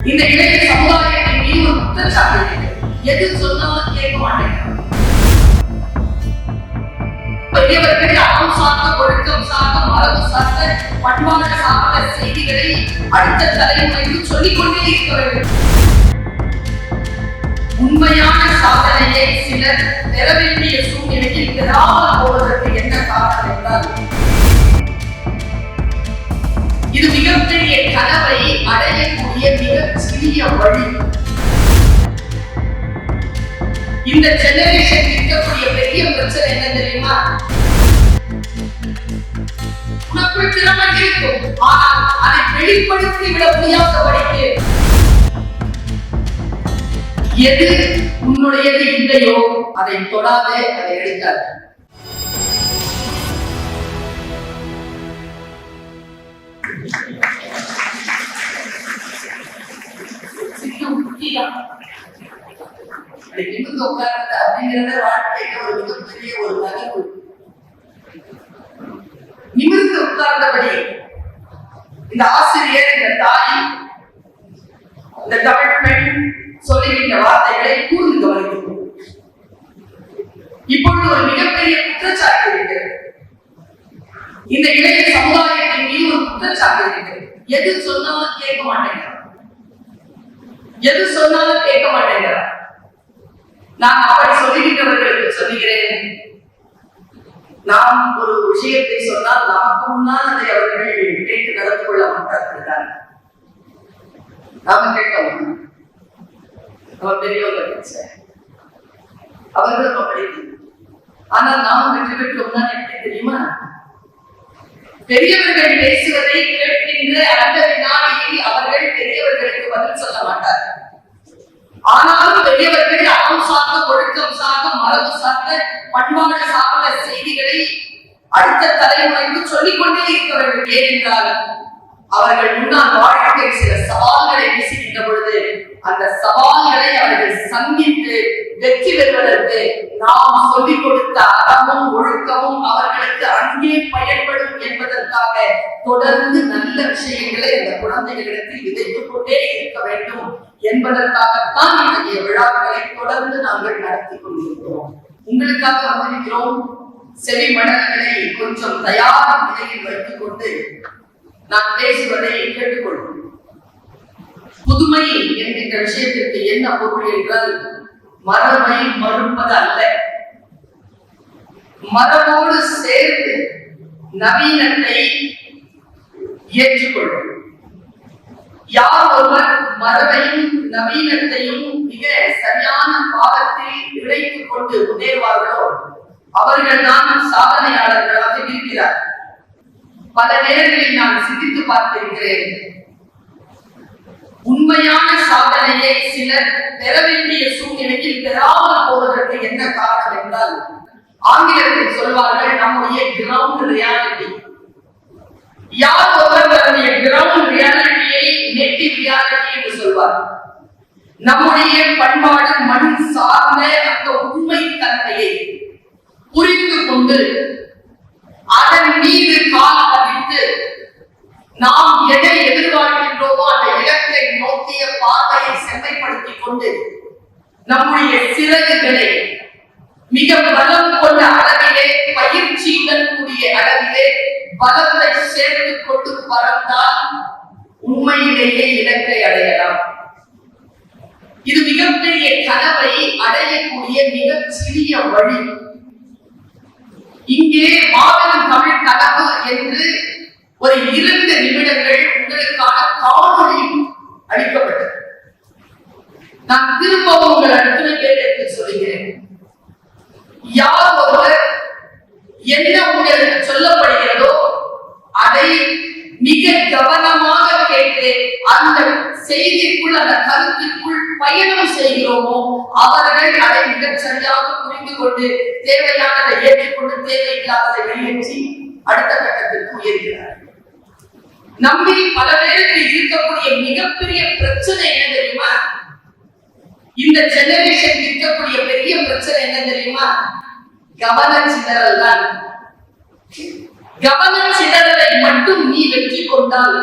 இந்த இளைய சமுதாயத்தை மீது ஒரு குற்றச்சாட்டு எது சொன்னாலும் கேட்க மாட்டேங்கிறாங்க பெரியவர்கள் அறம் சார்ந்த ஒழுக்கம் சார்ந்த மரபு சார்ந்த பண்பாடு சார்ந்த செய்திகளை அடுத்த தலைமுறைக்கு சொல்லிக் கொண்டே இருக்க வேண்டும். உண்மையான சாதனையை சிலர் பெற வேண்டிய சூழ்நிலையில் பெறாமல் போவதற்கு என்ன காரணம் என்றால் இது மிகப்பெரிய கனவை அடையக்கூடிய மிகச் சிறிய வழி. இந்த ஜெனரேஷன் இருக்கக்கூடிய பெரிய பிரச்சனை என்ன தெரியுமா? உனக்குள் திறமை இருக்கும். ஆனால் அதை வெளிப்படுத்தி விட முடியாதபடிக்கு எது உன்னுடையது இல்லையோ அதை தொடாதே அதை எடுக்காது. சிறிய புத்திதான் அப்படிங்கிறத வாழ்க்கையில ஒரு மிகப்பெரிய ஒரு நகர்வு நிமிர்ந்து உட்கார்ந்தபடி இந்த ஆசிரியர் இந்த தாய் இந்த தமிழ் பெண் சொல்லுகின்ற வார்த்தைகளை கூர்ந்து கவனிக்கும் இப்பொழுது ஒரு மிகப்பெரிய குற்றச்சாட்டு இருக்கிறது இந்த இளைய சமுதாயத்தின் மீது ஒரு குற்றச்சாட்டு இருக்கிறது. எது சொன்னாலும் கேட்க மாட்டேங்கிறான் எது சொன்னாலும் கேட்க மாட்டேங்கிறார். நான் அப்படி சொல்லுகின்றவர்களுக்கு சொல்லுகிறேன். நாம் ஒரு விஷயத்தை சொன்னால் நமக்கு முன்னால் அதை அவர்கள் கேட்டு நடந்து கொள்ள மாட்டார்கள். தான். நாம கேட்க மாட்டோம் நம்ம பெரியவர்கள் பேச அவர்கள் அப்படி. ஆனால் நாம் வெற்றி பெற்றோம்னா எப்படி தெரியுமா? பெரியவர்கள் பேசுவதை கேட்கின்ற அந்த வினாடியில் அவர்கள் பெரியவர்களுக்கு பதில் சொல்ல மாட்டார்கள். ஆனாலும் பெரியவர்கள் அறம் சார்ந்த ஒழுக்கம் சார்ந்த மரபு சார்ந்த பண்பாடு சார்ந்த செய்திகளை அடுத்த தலைமுறைக்கு சொல்லிக் கொண்டே இருக்க வேண்டும். ஏனென்றால் அவர்கள் முன்னால் வாழ்க்கை சில சவால்களை வீசுகின்ற பொழுது அந்த சவால்களை அவர்கள் சந்தித்து வெற்றி பெறுவதற்கு நாம் சொல்லிக் கொடுத்த அறமும் ஒழுக்கமும் அவர்களுக்கு அங்கே பயன்படும் என்பதற்காக தொடர்ந்து நல்ல விஷயங்களை அந்த குழந்தைகளுக்கு விதைத்துக் கொண்டே இருக்க வேண்டும் என்பதற்காகத்தான் இத்தகைய விழாக்களை தொடர்ந்து நாங்கள் நடத்தி கொண்டிருக்கிறோம். உங்களுக்காக வந்திருக்கிறோம். செவி மடல்களை கொஞ்சம் தயார் நிலையில் வைத்துக் கொண்டு நான் பேசுவதை கேட்டுக்கொள்வோம் புதுமை என்கின்ற விஷயத்திற்கு என்ன பொருள் என்றால் மரபை மறுப்பது அல்ல. மரபோடு சேர்ந்து நவீனத்தை ஏற்றுக்கொள்ளும். யார் ஒருவர் மரபையும் நவீனத்தையும் மிக சரியான பாகத்தில் இணைத்துக் கொண்டு முன்னேறுவார்களோ அவர்கள் தான் சாதனையாளர்களாக இருக்கிறார் பல நேரங்களில் நான் சிந்தித்து பார்த்திருக்கிறேன். உண்மையான சாதனையை சிலர் பெற வேண்டிய சூழ்நிலையில் பெறாமல் போவதற்கு என்ன காரணம் என்றால் ஆங்கிலத்தில் சொல்வார்கள் நம்முடைய கிரவுண்ட் ரியாலிட்டி யார் ஒருவர் தன்னுடைய கிரவுண்ட் ரியாலிட்டியை நேட்டிவ் ரியாலிட்டி என்று சொல்வார்? நம்முடைய பண்பாடு மண் சார்ந்த அந்த உண்மை தன்மையை புரிந்து கொண்டு அதன் மீது கால் பதித்து நாம் எதை எதிர்பார்க்கின்றோமோ அந்த இலக்கை நோக்கிய பார்வையை செம்மைப்படுத்திக் கொண்டு நம்முடைய சிறகுகளை மிக பலம் கொண்ட அளவிலே பயிற்சியுடன் கூடிய அளவிலே பலத்தை சேர்த்து கொண்டு பறந்தால் உண்மையிலேயே இலக்கை அடையலாம். இது மிகப்பெரிய கனவை அடையக்கூடிய மிகச் சிறிய வழி. இங்கே மாபெரும் தமிழ் கனவு என்று ஒரு இரண்டு நிமிடங்கள் உங்களுக்கான காணொளி அளிக்கப்பட்டது. நான் திரும்பவும் உங்கள் அத்தனை பேருக்கு சொல்கிறேன் யார் ஒருவர் என்ன உங்களுக்கு சொல்லப்படுகிறதோ அதை மிக கவனமாக கேட்டு அந்த செய்திக்குள் அந்த கருத்திற்குள் பயணம் செய்கிறோமோ அவர்கள் அதை மிகச் சரியாக புரிந்து கொண்டு தேவையானதை ஏற்றுக்கொண்டு தேவையில்லாததை வெளியேற்றி அடுத்த கட்டத்திற்கு உயர்கிறார்கள். நம்பி பல பேருக்கு இருக்கக்கூடிய மிகப்பெரிய பிரச்சனை என்ன தெரியுமா? இந்த ஜெனரேஷன் இருக்கக்கூடிய பெரிய பிரச்சனை என்ன தெரியுமா? கவன சிதறல் தான். கவன சிதறலை மட்டும் நீ வெற்றி கொண்டால்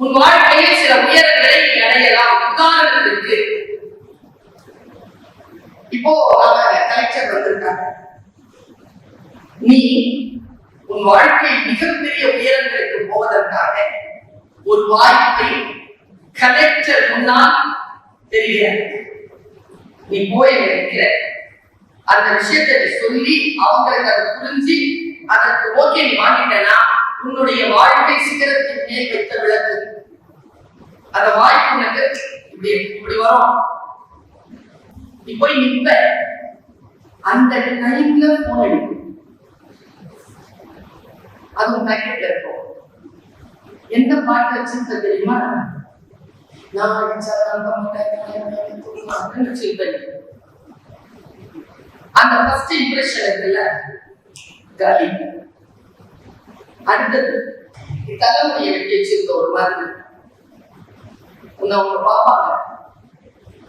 உன் வாழ்க்கையில் சில உயரங்களை நீ அடையலாம். உதாரணத்திற்கு இப்போ கலெக்டர் வந்திருக்காங்க நீ உன் வாழ்க்கை மிகப்பெரிய உயரங்களுக்கு போவதற்காக ஒரு வாய்ப்பை கலெக்டர் முன்னால் தெரிகிற நீ போய் இருக்கிற அந்த விஷயத்தை சொல்லி அவங்களுக்கு அதை புரிஞ்சு அதற்கு ஓகே நீ உன்னுடைய வாழ்க்கை சிகரத்தின் மேல் வைத்த விளக்கு. அந்த வாய்ப்பு உனக்கு இப்படி இப்படி வரும். நீ போய் நிப்ப அந்த டைம்ல போன் அது உன் பேக்கெட்ல இருக்கும். எந்த பாட்டு வச்சிருக்க தெரியுமா? நான் அடிச்சா நம்ப மாட்டேன் அந்த ஃபர்ஸ்ட் இம்ப்ரெஷன் இருக்குல்ல? காலி. அடுத்தது தலைமுறையை தலைமுடியை வெட்டி வச்சிருக்க ஒரு மாதிரி உன்னை அவங்க பார்ப்பாங்க.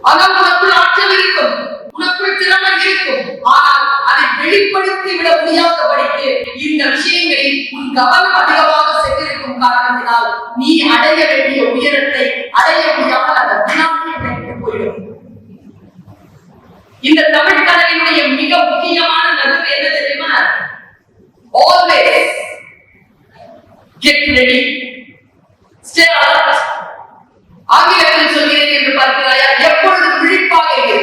ஆனால் உனக்குள் ஆற்றல் இருக்கும். உனக்குள் திறமை இருக்கும். ஆனால் அதை வெளிப்படுத்தி விட முடியாதபடிக்கு இந்த விஷயங்களில் உன் கவனம் அதிகமாக சென்றிருக்கும் காரணத்தினால் நீ அடைய வேண்டிய உயரத்தை அடைய முடியாமல் அந்த வினாடி போயிடும். இந்த தமிழ் கலையினுடைய மிக முக்கியமான நகர்வு என்ன தெரியுமா? Always get ready stay alert ஆங்கிலத்தில் சொல்கிறேன் என்று பார்க்கிறாயா? எப்பொழுது விழிப்பாக இரு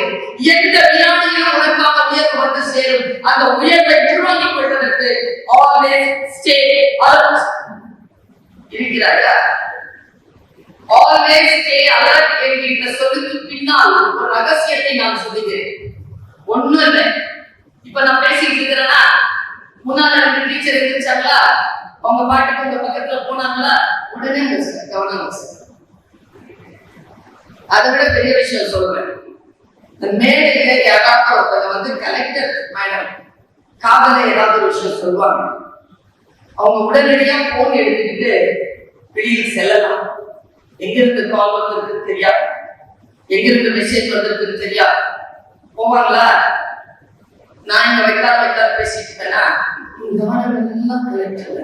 எந்த வினாடியிலும் உனக்காக உயர்வு வந்து சேரும். அந்த உயர்வை உள்வாங்கிக் கொள்வதற்கு ஆல்வேஸ் ஸ்டே அலர்ட் இருக்கிறாயா? ஆல்வேஸ் ஸ்டே அலர்ட் என்கின்ற சொல்லுக்கு பின்னால் ஒரு ரகசியத்தை நான் சொல்லுகிறேன். ஒண்ணும் இல்லை. இப்ப நான் பேசிட்டு இருக்கிறேன்னா முன்னால் ரெண்டு டீச்சர் இருந்துச்சாங்களா? அவங்க பாட்டுக்கு இந்த பக்கத்துல போனாங்களா? உடனே பேசுங்க கவனம் அதை விட பெரிய விஷயம் சொல்றேன். இந்த மேடையில யாராவது ஒருத்தர் வந்து கலெக்டர் மேடம் காதல ஏதாவது ஒரு விஷயம் சொல்லுவாங்க. அவங்க உடனடியா போன் எடுத்துக்கிட்டு வெளியில் செல்லலாம். எங்கிருந்து கால் வந்திருக்கு தெரியாது. எங்கிருந்து மெசேஜ் வந்திருக்கு தெரியாது. போவாங்களா? நான் இங்க வைத்தார வைத்தார பேசிட்டு இருக்கேன்னா இந்த எல்லாம் கலெக்டர்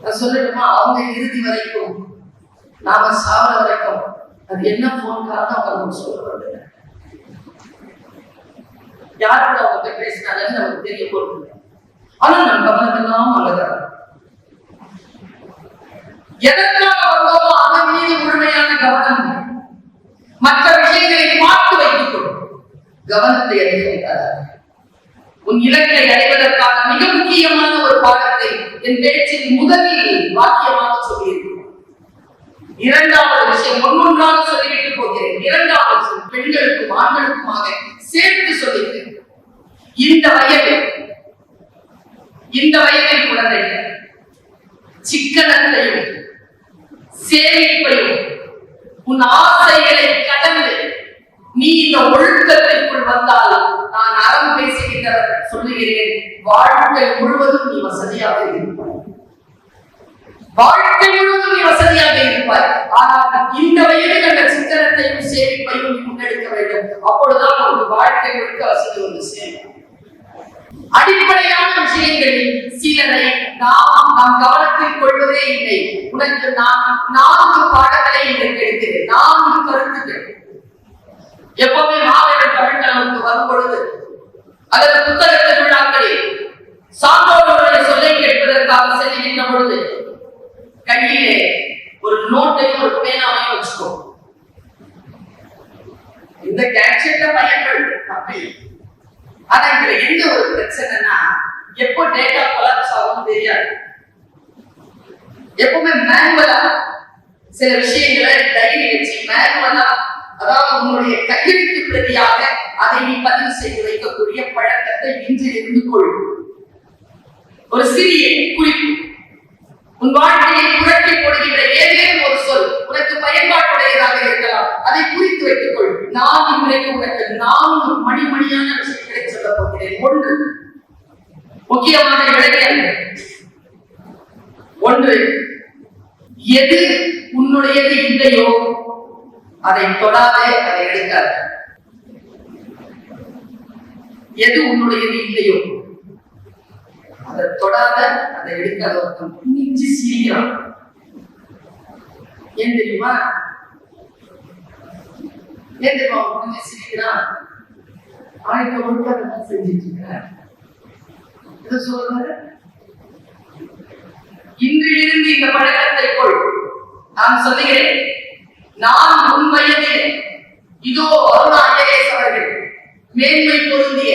நான் சொல்லட்டுமா? அவங்க இறுதி வரைக்கும் நாம சாவர வரைக்கும் அது என்ன போன் காரணம் அவங்க நமக்கு சொல்லப்படுது யாரோட அவங்க பேசினாங்கன்னு நமக்கு தெரிய போறது ஆனா நம்ம கவனமெல்லாம் அங்கதான் எதற்காக வந்தோமோ அதன் மீது முழுமையான கவனம் மற்ற விஷயங்களை பார்த்து வைத்துக் கொள் உன் இலக்கை அடைவதற்கான மிக முக்கியமான ஒரு பாடத்தை என் பேச்சின் முதலில் வாக்கியமாக சொல்லியிருக்கிறேன் இரண்டாவது விஷயம் ஒன்னொன்றாக சொல்லிவிட்டு போகிறேன். இரண்டாவது பெண்களுக்கும் ஆண்களுக்குமாக சேர்த்து சொல்லியிருக்கிறேன். இந்த வயதில் இந்த வயதில் குழந்தைகள் சிக்கனத்தையும் சேமிப்பையும் உன் ஆசைகளை கடந்து நீ இந்த ஒழுக்கத்திற்குள் வந்தால் நான் அறம் பேசுகின்றவர் சொல்லுகிறேன் வாழ்க்கை முழுவதும் நீ வசதியாக இருப்பாய். வாழ்க்கை முழுவதும் நீ வசதியாக இருப்பாய். ஆனால் இந்த வயதில் அந்த சித்தனத்தையும் சேமிப்பையும் முன்னெடுக்க வேண்டும். அப்பொழுதுதான் ஒரு வாழ்க்கை முழுக்க வசதி வந்து சேரும். அடிப்படையான விஷயங்களில் சிலரை நாம் நம் கவனத்தில் கொள்வதே இல்லை. உனக்கு நான் நான்கு பாடங்களை இன்றைக்கு எடுக்கிறேன். நான்கு கருத்துக்கள். எப்பவுமே மாவட்ட தமிழ் கலவுக்கு வரும் பொழுது அல்லது புத்தகத்தை விழாக்களில் சான்றோர்களுடைய சொல்லை கேட்பதற்காக செல்கின்ற பொழுது கையிலே ஒரு நோட்டையும் ஒரு பேனாவையும் வச்சுக்கோ. இந்த கேட்செட்ட பயன்கள் தப்பி ஆனா இதுல எந்த ஒரு பிரச்சனைனா எப்போ டேட்டா கொலாப்ஸ் ஆகும் தெரியாது. எப்பவுமே மேனுவலா சில விஷயங்களை டைரி வச்சு மேனுவலா அதாவது உங்களுடைய கையெழுத்து பிரதியாக அதை நீ பதிவு செய்து வைக்கக்கூடிய பழக்கத்தை இன்று இருந்து கொள். ஒரு சிறிய குறிப்பு. உன் வாழ்க்கையை குழப்பி போடுகின்ற ஏதேனும் ஒரு சொல் உனக்கு பயன்பாட்டுடையதாக இருக்கலாம். அதை குறித்து வைத்துக் கொள் நான் இன்றைக்கு உனக்கு நான்கு மணி மணியான விஷயங்களை சொல்ல போகிறேன். ஒன்று முக்கியமான விடயம் ஒன்று எது உன்னுடையது இல்லையோ? அதை தொடாதே அதை எடுக்காது. எது உன்னுடையது இல்லையோ? அதை தொடாத அதை எடுக்காத ஒருத்தன். குனிஞ்சு சிரிக்கிறான். ஏன் தெரியுமா? ஏன் தெரியுமா? குனிஞ்சு சிரிக்கிறான். ஆயிரத்தி ஒழுக்கம் செஞ்சிட்டு இருக்கிறேன் இதை சொல்றாரு? இன்றிலிருந்து இந்த பழக்கத்தை கொள் நான் சொல்லுகிறேன் நான் உன் வயதில் இதோ அருணா ஐஏஎஸ் அவர்கள் மேன்மை பொருந்திய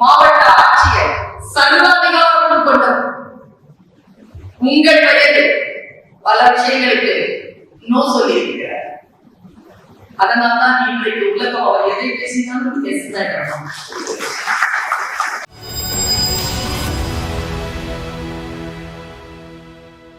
மாவட்ட ஆட்சியர் சர்வாதிகாரம் கொண்டவர். உங்கள் வயது பல விஷயங்களுக்கு நோ சொல்லியிருக்கிறார். அதனால்தான் இன்றைக்கு உலகம் அவர் எதை பேசினாலும் பேசிதான்